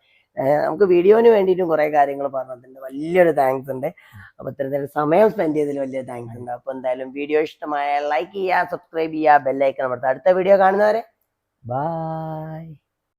നമുക്ക് വീഡിയോന് വേണ്ടിയിട്ടും കുറെ കാര്യങ്ങൾ പറഞ്ഞു തന്നിട്ടുണ്ട്. വലിയൊരു താങ്ക്സ് ഉണ്ട്. അപ്പൊ ഇത്ര നേരം സമയം സ്പെൻഡ് ചെയ്തതിൽ വലിയ താങ്ക്സ് ഉണ്ട്. അപ്പൊ എന്തായാലും വീഡിയോ ഇഷ്ടമായ ലൈക്ക് ചെയ്യുക സബ്സ്ക്രൈബ് ചെയ്യുക ബെല്ലൈക്കൺ അമർത്തുക. അടുത്ത വീഡിയോ കാണുന്നവരെ ബൈ